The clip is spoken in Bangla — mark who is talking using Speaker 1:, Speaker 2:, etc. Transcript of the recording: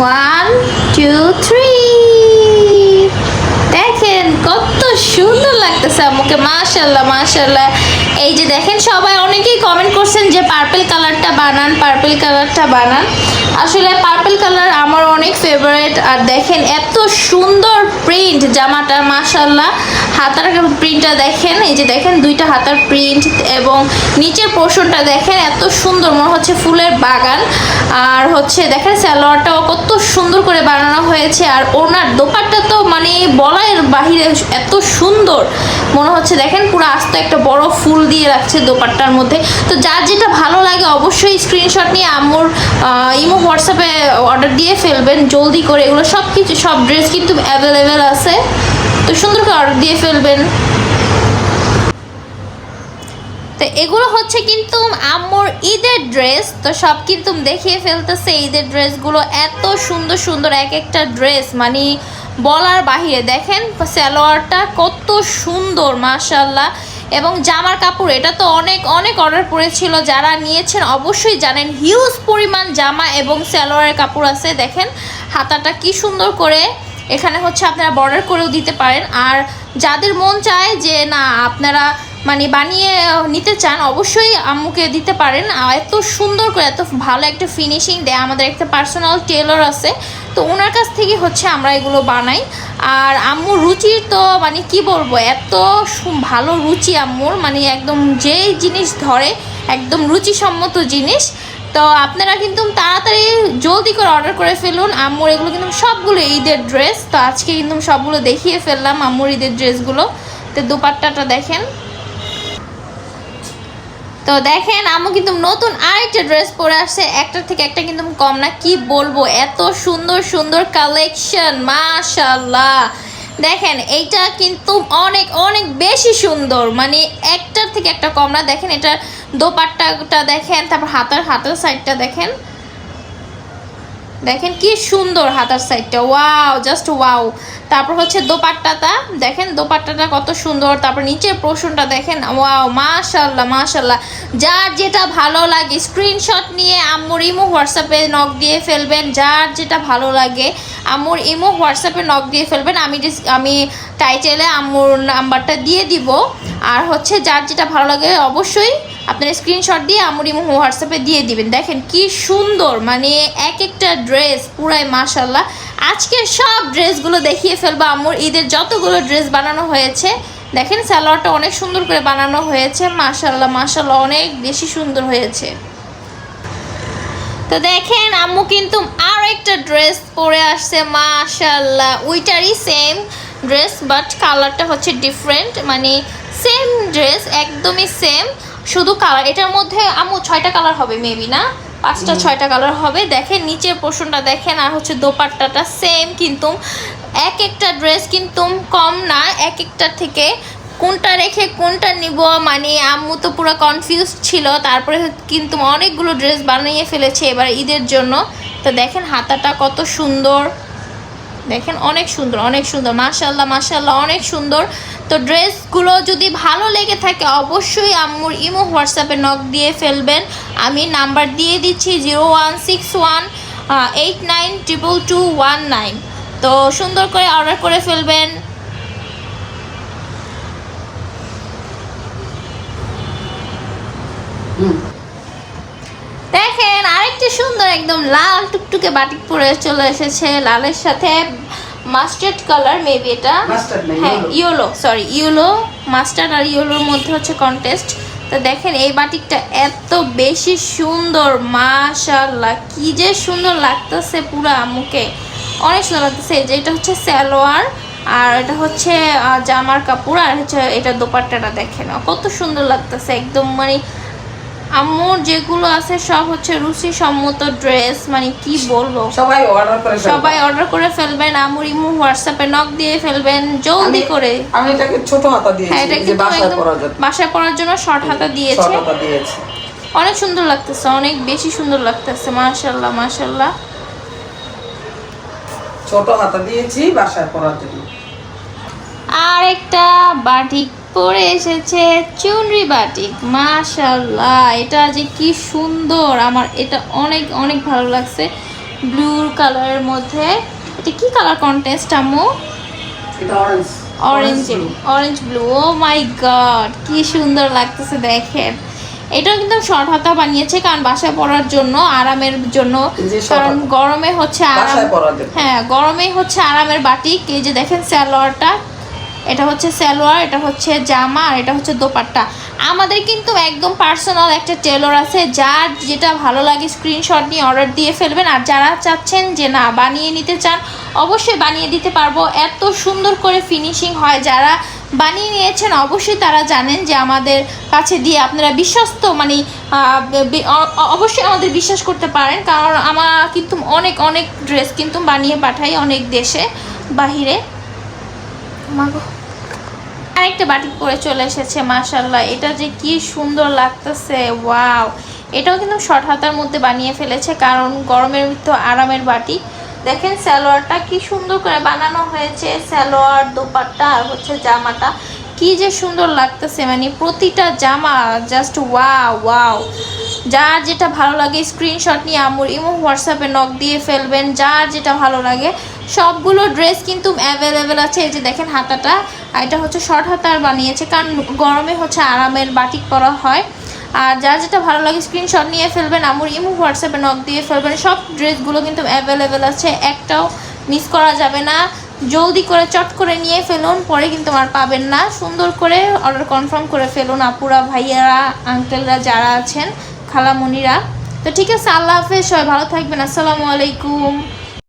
Speaker 1: ওয়ান টু থ্রি দেখেন কত সুন্দর লাগতেছে আমাকে মাশাল্লাহ মাশাল্লাহ এই যে দেখেন, সবাই অনেকেই কমেন্ট করছেন যে পার্পল কালারটা বানান পার্পল কালারটা বানান। আসলে পার্পল কালার আমার অনেক ফেভারিট আর দেখেন এত সুন্দর প্রিন্ট জামাটার মাশাল্লাহ হাতার প্রিন্টটা দেখেন এই যে দেখেন দুইটা হাতার প্রিন্ট এবং নিচের পোর্শনটা দেখেন এত সুন্দর। মনে হচ্ছে ফুলের বাগান। আর হচ্ছে দেখেন স্যালোয়ারটাও কত সুন্দর করে বানানো হয়েছে। আর ওনার দোপাট্টা তো মানে বলার বাহিরে এত সুন্দর। মনে হচ্ছে দেখেন পুরো আস্ত একটা বড় ফুল দিয়ে রাখছে দোপাট্টার মধ্যে। তো যার যেটা ভালো লাগে অবশ্যই স্ক্রিনশট নিয়ে আম্মুর আহ, ইমো হোয়াটসঅ্যাপে অর্ডার দিয়ে ফেলবেন, জলদি করে। এগুলো সব কিছু, সব ড্রেস কিন্তু অ্যাভেলেবেল আছে। তো সুন্দর করে অর্ডার দিয়ে ফেলবেন। তো এগুলো হচ্ছে কিন্তু আম্মুর ঈদের ড্রেস তো সব কিন্তু দেখিয়ে ফেলতেছে ঈদের ড্রেসগুলো এত সুন্দর সুন্দর এক একটা ড্রেস মানে বলার বাহিরে দেখেন, সালোয়ারটা কত সুন্দর মাশাল্লাহ এবং জামার কাপড়, এটা তো অনেক অনেক অর্ডার পড়েছিল যারা নিয়েছেন। অবশ্যই জানেন হিউজ পরিমাণ জামা এবং সালোয়ারের কাপড় আছে। দেখেন, হাতাটা কি সুন্দর করে এখানে হচ্ছে আপনারা বর্ডার করেও দিতে পারেন। আর যাদের মন চায় যে, না, আপনারা মানে বানিয়ে নিতে চান, অবশ্যই আম্মুকে দিতে পারেন। এত সুন্দর করে, এত ভালো একটা ফিনিশিং দেয় আমাদের একটা পার্সোনাল টেলর আছে। তো ওনার কাছ থেকে হচ্ছে আমরা এগুলো বানাই। আর আম্মুর রুচির তো মানে কি বলব, এত ভালো রুচি আম্মুর। মানে একদম যেই জিনিস ধরে, একদম রুচিসম্মত জিনিস। তো আপনারা কিন্তু তাড়াতাড়ি জলদি করে অর্ডার করে ফেলুন। আম্মুর এগুলো কিন্তু সবগুলো ঈদের ড্রেস তো আজকে কিন্তু সবগুলো দেখিয়ে ফেললাম আম্মুর ঈদের ড্রেসগুলো তো দুপাট্টাটা দেখেন। তো দেখেন আমি কিন্তু নতুন আরেকটা ড্রেস পরে আসছে। একটা থেকে একটা কিন্তু কম না, কি বলব? এত সুন্দর সুন্দর কালেকশন মাশাল্লাহ দেখেন, এইটা কিন্তু অনেক অনেক বেশি সুন্দর। মানে একটার থেকে একটা কম না। দেখেন, এটার দোপাট্টাটা দেখেন, তারপর হাতের হাতের সাইডটা দেখেন। দেখেন কি সুন্দর হাতার সাইডটা ওয়াও জাস্ট ওয়াও তারপর হচ্ছে দোপাট্টাটা। দেখেন দোপাট্টাটা কত সুন্দর। তারপর নিচের পোর্শনটা দেখেন। ওয়াও মাশাল্লাহ মাশাল্লাহ যার যেটা ভালো লাগে স্ক্রিনশট নিয়ে আম্মুর ইমো হোয়াটসঅ্যাপে নক দিয়ে ফেলবেন। যার যেটা ভালো লাগে, আম্মুর ইমো হোয়াটসঅ্যাপে নক দিয়ে ফেলবেন। আমি আমি টাইটেলে আম্মুর নাম্বারটা দিয়ে দিব। আর হচ্ছে যার যেটা ভালো লাগে অবশ্যই আপনার স্ক্রিনশট দিয়ে আমার ইমো হোয়াটসঅ্যাপে দিয়ে দিবেন। দেখেন কি সুন্দর মানে এক একটা ড্রেস পুরাই মাশাল্লাহ আজকে সব ড্রেসগুলো দেখিয়ে ফেলব আম্মুর। ঈদের যতগুলো ড্রেস বানানো হয়েছে, দেখেন সালোয়ারটা অনেক সুন্দর করে বানানো হয়েছে মাশাল্লাহ মাশাল্লাহ অনেক বেশি সুন্দর হয়েছে। তো দেখেন আম্মু কিন্তু আর একটা ড্রেস পরে আসছে মাশাল্লাহ ওইটারই সেম ড্রেস বাট কালারটা হচ্ছে ডিফারেন্ট মানে সেম ড্রেস একদমই সেম শুধু কালার এটার মধ্যে আম্মু ছয়টা কালার হবে মেবি না? পাঁচটা ছয়টা কালার হবে। দেখেন নিচের পোর্শনটা দেখেন আর হচ্ছে দোপাট্টাটা সেম কিন্তু। এক একটা ড্রেস কিন্তু কম না এক একটা থেকে। কোনটা রেখে কোনটা নিব মানে আম্মু তো পুরো কনফিউজ ছিল। তারপরে কিন্তু অনেকগুলো ড্রেস বানিয়ে ফেলেছে এবার ঈদের জন্য। তো দেখেন হাতাটা কত সুন্দর। দেখেন অনেক সুন্দর অনেক সুন্দর মাশাল্লাহ মাশাল্লাহ অনেক সুন্দর। তো ড্রেসগুলো যদি ভালো লেগে থাকে, অবশ্যই আম্মুর ইমো হোয়াটসঅ্যাপে নক দিয়ে ফেলবেন। আমি নাম্বার দিয়ে দিচ্ছি zero one six one eight nine two one nine তো সুন্দর করে অর্ডার করে ফেলবেন।
Speaker 2: হুম।
Speaker 1: সুন্দর একদম লাল টুকটুকে বাটিক পরে চলে এসেছে লালের সাথে মাস্টার্ড কালার মেবি এটা। হ্যাঁ। ইয়েলো। সরি ইয়েলো মাস্টার্ড আর ইয়েলোর মধ্যে হচ্ছে কন্টেস্ট তো দেখেন এই বাটিকটা এত বেশি সুন্দর মাশাল্লাহ কি যে সুন্দর লাগতেছে পুরো মুখে। অনেক সুন্দর লাগতেছে এই যে এটা হচ্ছে সালোয়ার আর এটা হচ্ছে জামার কাপড় আর হচ্ছে এটা দোপাট্টাটা দেখেন। কত সুন্দর লাগতেছে একদম মানে আম্মুর যেগুলো আছে সব হচ্ছে রুচি সম্মত ড্রেস মানে কি বলব?
Speaker 2: সবাই অর্ডার করে
Speaker 1: সবাই অর্ডার করে ফেলবেন আমুর ইমু হোয়াটসঅ্যাপে নক দিয়ে ফেলবেন জলদি করে।
Speaker 2: আমি এটাকে ছোট হাতা দিয়েছি
Speaker 1: হ্যাঁ
Speaker 2: যে বাসায় পরার জন্য।
Speaker 1: বাসায় পরার জন্য শর্ট হাতা দিয়েছে।
Speaker 2: ছোট হাতা দিয়েছি।
Speaker 1: অনেক সুন্দর লাগতেছে অনেক বেশি সুন্দর লাগতেছে মাশাল্লাহ মাশাল্লাহ
Speaker 2: ছোট হাতা দিয়েছি বাসায় পরার জন্য।
Speaker 1: আর একটা বাটিক পরে এসেছে চুনরি বাটিক মাশাল্লাহ এটা যে কি সুন্দর আমার এটা অনেক অনেক ভালো লাগছে। ব্লু কালারের মধ্যে এটা কি কালার কন্টেস্ট আম্মু?
Speaker 2: Orange
Speaker 1: orange blue oh my god কি সুন্দর লাগতেছে দেখেন। এটাও কিন্তু শর্ট হাতা বানিয়েছে কারণ বাসায় পরার জন্য আরামের জন্য। কারণ গরমে হচ্ছে আরাম। হ্যাঁ গরমে হচ্ছে আরামের বাটিক এই যে দেখেন স্যালোয়ারটা এটা হচ্ছে সালোয়ার, এটা হচ্ছে জামা, আর এটা হচ্ছে দোপাট্টা। আমাদের কিন্তু একদম পার্সোনাল একটা টেলর আছে, যার যেটা ভালো লাগে স্ক্রিনশট নিয়ে অর্ডার দিয়ে ফেলবেন। আর যারা চাচ্ছেন যে না, বানিয়ে নিতে চান, অবশ্যই বানিয়ে দিতে পারব। এত সুন্দর করে ফিনিশিং হয়, যারা বানিয়ে নিয়েছেন, অবশ্যই তারা জানেন যে আমাদের কাছে দিয়ে আপনারা বিশ্বস্ত মানে অবশ্যই আমাদের বিশ্বাস করতে পারেন। কারণ আমার কিন্তু অনেক অনেক ড্রেস কিন্তু বানিয়ে পাঠাই অনেক দেশে, বাহিরে। মাগো। আরেকটা বাটিক পরে চলে এসেছে মাশাল্লাহ এটা যে কি সুন্দর লাগতেছে, ওয়াও। এটাও কিন্তু শর্ট হাতার মধ্যে বানিয়ে ফেলেছে, কারণ গরমের তো আরামের বাটি। দেখেন সালোয়ারটা কি সুন্দর করে বানানো হয়েছে, সালোয়ার, দোপাট্টা, আর হচ্ছে জামাটা। কি যে সুন্দর লাগতেছে মানে প্রতিটা জামা জাস্ট ওয়াও ওয়াও। যার যেটা ভালো লাগে স্ক্রিনশট নিয়ে আমুর ইমো হোয়াটসঅ্যাপে নক দিয়ে ফেলবেন, যার যেটা ভালো লাগে সবগুলো ড্রেস কিন্তু অ্যাভেলেবেল আছে। এই যে দেখেন হাতাটা, আর এটা হচ্ছে শর্ট হাতার বানিয়েছে, কারণ গরমে হচ্ছে আরামের বাটিক করা হয়। আর যার যেটা ভালো লাগে স্ক্রিনশট নিয়ে ফেলবেন, আমুর ইমো হোয়াটসঅ্যাপে নক দিয়ে ফেলবেন। সব ড্রেসগুলো কিন্তু অ্যাভেলেবেল আছে, একটাও মিস করা যাবে না। জলদি করে, চট করে নিয়ে ফেলুন, পরে কিন্তু আর পাবেন না। সুন্দর করে অর্ডার কনফার্ম করে ফেলুন, আপুরা, ভাইয়ারা আঙ্কেলরা যারা আছেন খালামণিরা তো ঠিক আছে, আল্লাহ হাফেজ, সবাই ভালো থাকবেন। আসসালামু আলাইকুম।